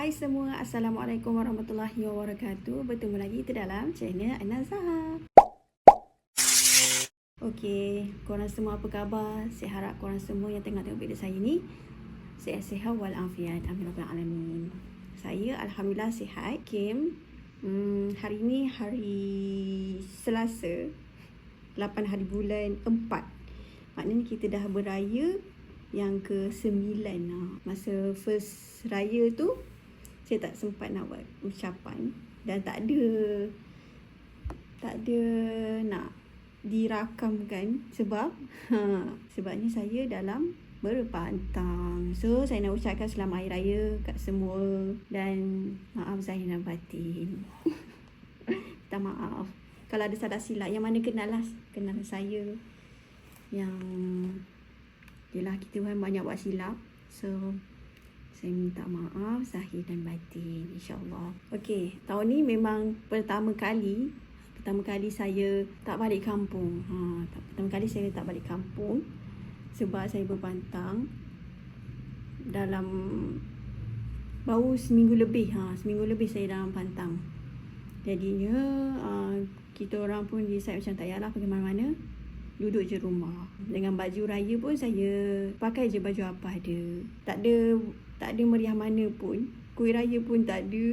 Hai semua, Assalamualaikum warahmatullahi wabarakatuh. Bertemu lagi kita dalam channel Aina Zaha Okey, korang semua apa khabar? Saya harap korang semua yang tengah tengok video saya ni Sehat-sehat walafiat, amin rabbil alamin. Saya Alhamdulillah sihat Kim. Hmm, Hari ni hari Selasa 8 hari bulan 4 Maknanya kita dah beraya yang ke-9 lah. Masa first raya tu saya tak sempat nak buat ucapan dan tak ada tak ada nak dirakamkan sebab ha, sebabnya saya dalam berpantang. So saya nak ucapkan selamat hari raya kat semua dan maaf zahir dan batin. Minta maaf. Kalau ada salah silap yang mana kenal lah kenal saya yang Yelah kita kan banyak buat silap So saya minta maaf Zahir dan batin InsyaAllah Okay tahun ni memang pertama kali Pertama kali saya tak balik kampung ha, Pertama kali saya tak balik kampung Sebab saya berpantang Dalam Baru seminggu lebih ha, Seminggu lebih saya dalam pantang Jadinya uh, Kita orang pun decide macam tak payahlah pergi mana-mana duduk je rumah. Dengan baju raya pun saya pakai je baju apa ada. Tak ada tak ada meriah mana pun. Kuih raya pun tak ada.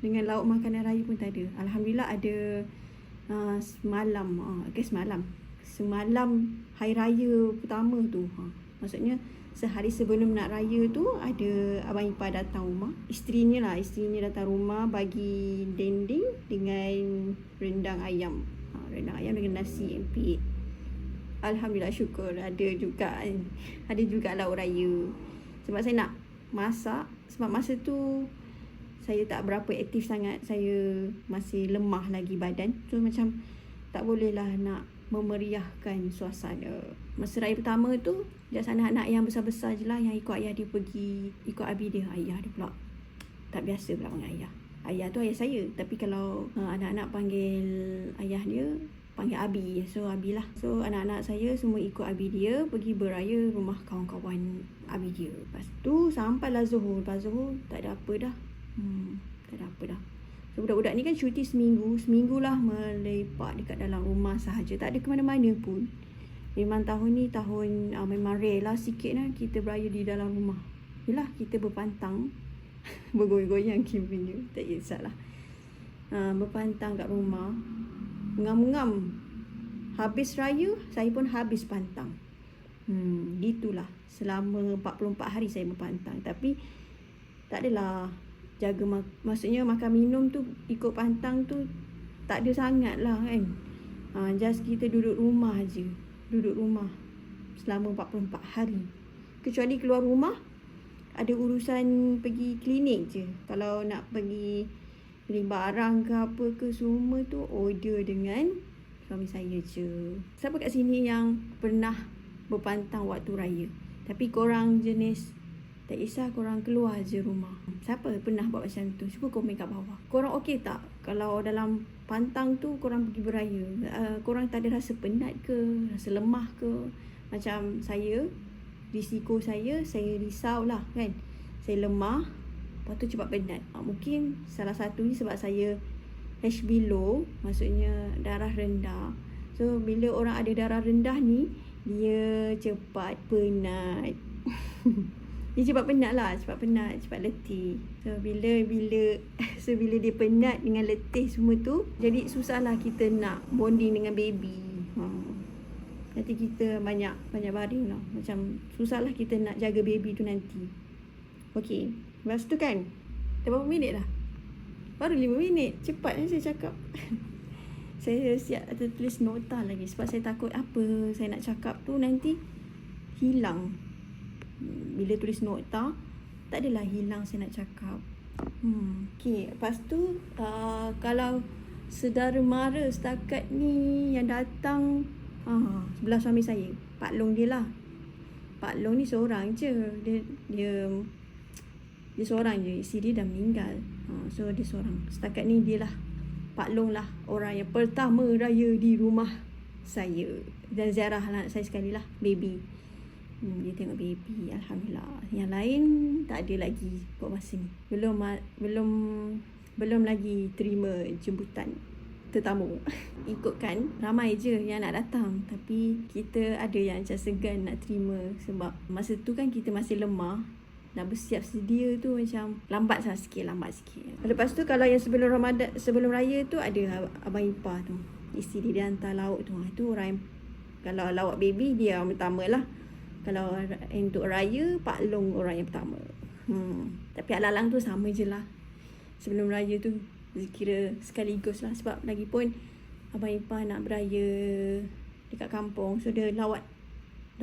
Dengan lauk makanan raya pun tak ada. Alhamdulillah ada uh, semalam. Uh, okay, semalam. Semalam hari raya pertama tu. Ha. Maksudnya sehari sebelum nak raya tu ada abang ipar datang rumah. Isterinya lah. Isterinya datang rumah bagi dending dengan rendang ayam. Ha, rendang ayam dengan nasi empit. Alhamdulillah syukur ada juga ada juga lauk raya. Sebab saya nak masak sebab masa tu saya tak berapa aktif sangat. Saya masih lemah lagi badan. So macam tak boleh lah nak memeriahkan suasana. Masa raya pertama tu, just anak-anak yang besar-besar je lah yang ikut ayah dia pergi, ikut abi dia, ayah dia pula. Tak biasa pula panggil ayah. Ayah tu ayah saya. Tapi kalau uh, anak-anak panggil ayah dia, panggil Abi. So Abi lah. So anak-anak saya semua ikut Abi dia pergi beraya rumah kawan-kawan Abi dia. Lepas tu sampailah Zuhur. Lepas Zuhur tak ada apa dah. Hmm, tak ada apa dah. So budak-budak ni kan cuti seminggu. Seminggu lah melepak dekat dalam rumah sahaja. Tak ada ke mana-mana pun. Memang tahun ni tahun uh, memang rare lah sikit lah kita beraya di dalam rumah. Yelah kita berpantang. Bergoyang-goyang Kim punya. Tak kisahlah. Uh, berpantang kat rumah ngam-ngam habis raya saya pun habis pantang. Hmm. Gitulah selama 44 hari saya berpantang. Tapi tak adalah jaga mak- maksudnya makan minum tu ikut pantang tu tak ada sangat lah kan. Ha, just kita duduk rumah aje. Duduk rumah selama 44 hari. Kecuali keluar rumah ada urusan pergi klinik je. Kalau nak pergi beli barang ke apa ke semua tu order dengan suami saya je. Siapa kat sini yang pernah berpantang waktu raya? Tapi korang jenis tak kisah korang keluar je rumah. Siapa pernah buat macam tu? Cuba komen kat bawah. Korang okey tak? Kalau dalam pantang tu korang pergi beraya. Uh, korang tak ada rasa penat ke? Rasa lemah ke? Macam saya, risiko saya, saya risau lah kan. Saya lemah, Lepas tu cepat penat. Ha, mungkin salah satu ni sebab saya HB low, maksudnya darah rendah. So bila orang ada darah rendah ni, dia cepat penat. dia cepat penat lah, cepat penat, cepat letih. So bila bila so bila dia penat dengan letih semua tu, jadi susahlah kita nak bonding dengan baby. Ha. Nanti kita banyak banyak baring lah. Macam susahlah kita nak jaga baby tu nanti. Okay. Lepas tu kan Dah berapa minit dah? Baru lima minit. Cepat saya cakap. Saya siap ada tulis nota lagi Sebab saya takut apa Saya nak cakap tu nanti Hilang. Bila tulis nota Tak adalah hilang saya nak cakap. Hmm. Okay Lepas tu uh, Kalau Sedara mara setakat ni Yang datang uh, Sebelah suami saya. Pak Long dia lah. Pak Long ni seorang je. Dia Dia dia seorang je isi dia dah meninggal ha, so dia seorang setakat ni dia lah Pak Long lah orang yang pertama raya di rumah saya dan ziarah anak saya sekali lah baby Hmm, dia tengok baby. Alhamdulillah. Yang lain tak ada lagi buat masa ni. Belum belum belum lagi terima jemputan tetamu. Ikutkan ramai je yang nak datang. Tapi kita ada yang macam segan nak terima. Sebab masa tu kan kita masih lemah. Nak bersiap sedia tu macam lambat lah sikit, lambat sikit. Lepas tu kalau yang sebelum Ramadan, sebelum raya tu ada Abang Ipah tu. Isteri dia hantar lauk tu. Itu orang yang, kalau lawak baby dia yang pertama lah. Kalau untuk raya, Pak Long orang yang pertama. Hmm. Tapi alalang tu sama je lah. Sebelum raya tu, kira sekaligus lah. Sebab lagi pun, Abang Ipah nak beraya dekat kampung. So, dia lawat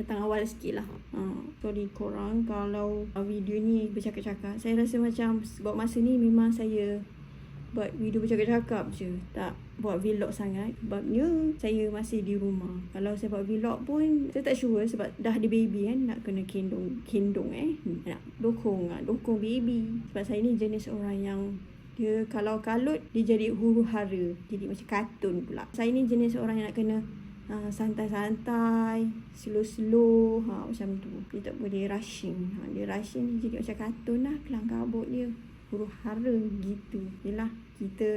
datang awal sikit lah. Ha. Sorry korang kalau video ni bercakap-cakap. Saya rasa macam buat masa ni memang saya buat video bercakap-cakap je tak buat vlog sangat sebabnya saya masih di rumah kalau saya buat vlog pun saya tak sure sebab dah ada baby kan nak kena kendung kendung eh nak dokong lah dokong baby sebab saya ni jenis orang yang dia kalau kalut dia jadi huru hara jadi macam kartun pula saya ni jenis orang yang nak kena uh, santai-santai slow-slow ha, macam tu. Dia tak boleh rushing. Ha, dia rushing jadi macam kartun lah kelang kabut dia. Huru hara gitu. Yalah kita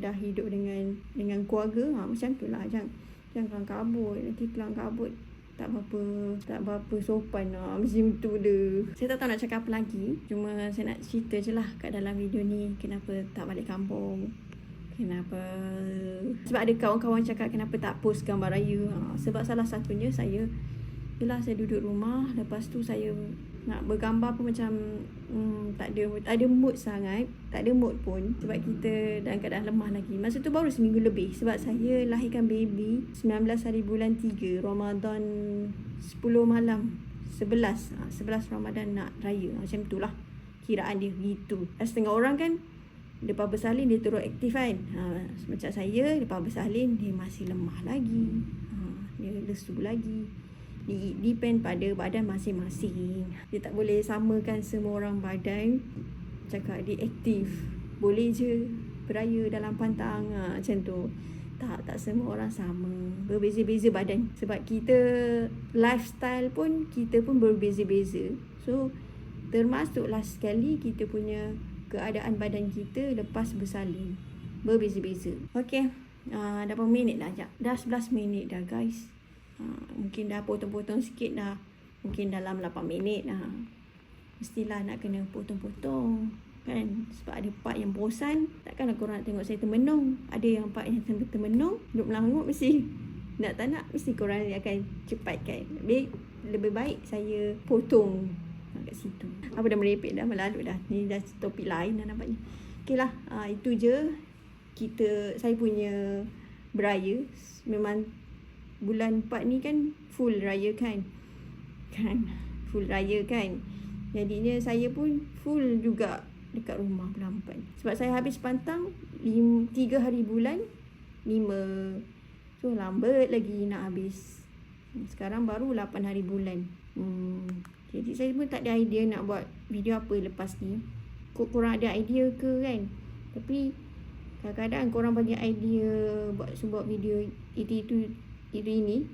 dah hidup dengan dengan keluarga ha, macam tu lah. Jangan jangan kelang kabut. Nanti kelang kabut tak berapa tak berapa sopan lah macam tu dia. Saya tak tahu nak cakap apa lagi. Cuma saya nak cerita je lah kat dalam video ni kenapa tak balik kampung Kenapa? Sebab ada kawan-kawan cakap kenapa tak post gambar raya. Ha, sebab salah satunya saya, yelah saya duduk rumah. Lepas tu saya nak bergambar pun macam hmm, tak ada tak ada mood sangat tak ada mood pun sebab kita dalam keadaan lemah lagi masa tu baru seminggu lebih sebab saya lahirkan baby 19 hari bulan 3 Ramadan 10 malam 11 ha, 11 Ramadan nak raya macam itulah kiraan dia gitu setengah orang kan Lepas bersalin dia terus aktif kan ha, Macam saya Lepas bersalin Dia masih lemah lagi ha, Dia lesu lagi di depend pada badan masing-masing. Dia tak boleh samakan semua orang badan cakap dia aktif. Boleh je beraya dalam pantang ha, macam tu. Tak, tak semua orang sama. Berbeza-beza badan. Sebab kita lifestyle pun kita pun berbeza-beza. So termasuklah sekali kita punya keadaan badan kita lepas bersalin. Berbeza-beza. Okay. Uh, dah berapa minit dah? Dah 11 minit dah guys. Ha, mungkin dah potong-potong sikit dah. Mungkin dalam 8 minit dah. Mestilah nak kena potong-potong. Kan? Sebab ada part yang bosan. Takkanlah korang nak tengok saya termenung. Ada yang part yang termenung. Duduk melangut mesti. Nak tak nak mesti korang akan cepatkan. Lebih, lebih baik saya potong kat situ. Apa dah merepek dah melalut dah. Ni dah topik lain dah nampaknya. Okey lah. Ha, itu je. Kita, saya punya beraya. Memang bulan 4 ni kan full raya kan kan full raya kan jadinya saya pun full juga dekat rumah bulan 4 sebab saya habis pantang 3 hari bulan 5 so lambat lagi nak habis sekarang baru 8 hari bulan. Hmm. jadi saya pun tak ada idea nak buat video apa lepas ni. Kok korang ada idea ke kan? Tapi kadang-kadang korang bagi idea buat sebuah video itu itu itu ini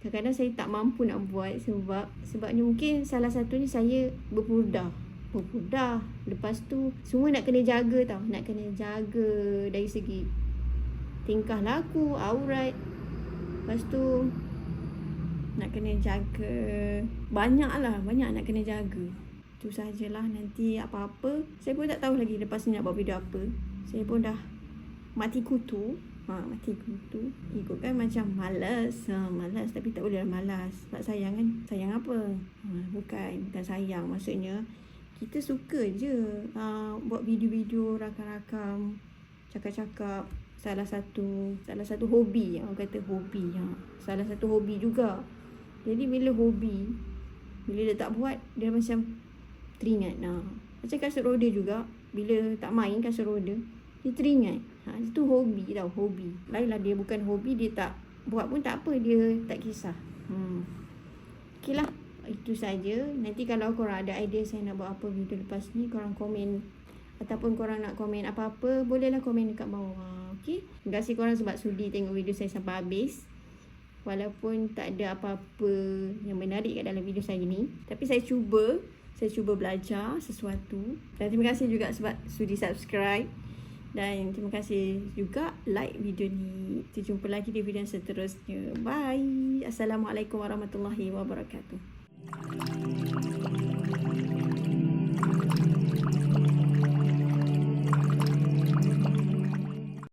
kadang-kadang saya tak mampu nak buat sebab sebabnya mungkin salah satunya saya berpurdah berpurdah lepas tu semua nak kena jaga tau. Nak kena jaga dari segi tingkah laku aurat. Lepas tu nak kena jaga. Banyak lah banyak nak kena jaga. Tu sajalah nanti apa-apa. Saya pun tak tahu lagi lepas ni nak buat video apa. Saya pun dah mati kutu. Ha, mati kutu. Ikut kan macam malas. Ha, malas tapi tak boleh malas. Sebab sayang kan? Sayang apa? Ha, bukan bukan sayang. Maksudnya kita suka je ha, buat video-video rakam-rakam cakap-cakap. Salah satu salah satu hobi yang kata hobi ha. salah satu hobi juga jadi bila hobi bila dia tak buat dia macam teringat nah. macam kasut roda juga bila tak main kasut roda dia teringat Ha, itu hobi tau, hobi. Lainlah dia bukan hobi, dia tak buat pun tak apa, dia tak kisah. Hmm. Okay lah, itu saja. Nanti kalau korang ada idea saya nak buat apa video lepas ni, korang komen. Ataupun korang nak komen apa-apa, bolehlah komen dekat bawah. Okay? Terima kasih korang sebab sudi tengok video saya sampai habis. Walaupun tak ada apa-apa yang menarik kat dalam video saya ni tapi saya cuba saya cuba belajar sesuatu dan terima kasih juga sebab sudi subscribe dan terima kasih juga like video ni. Kita jumpa lagi di video seterusnya. Bye. Assalamualaikum warahmatullahi wabarakatuh.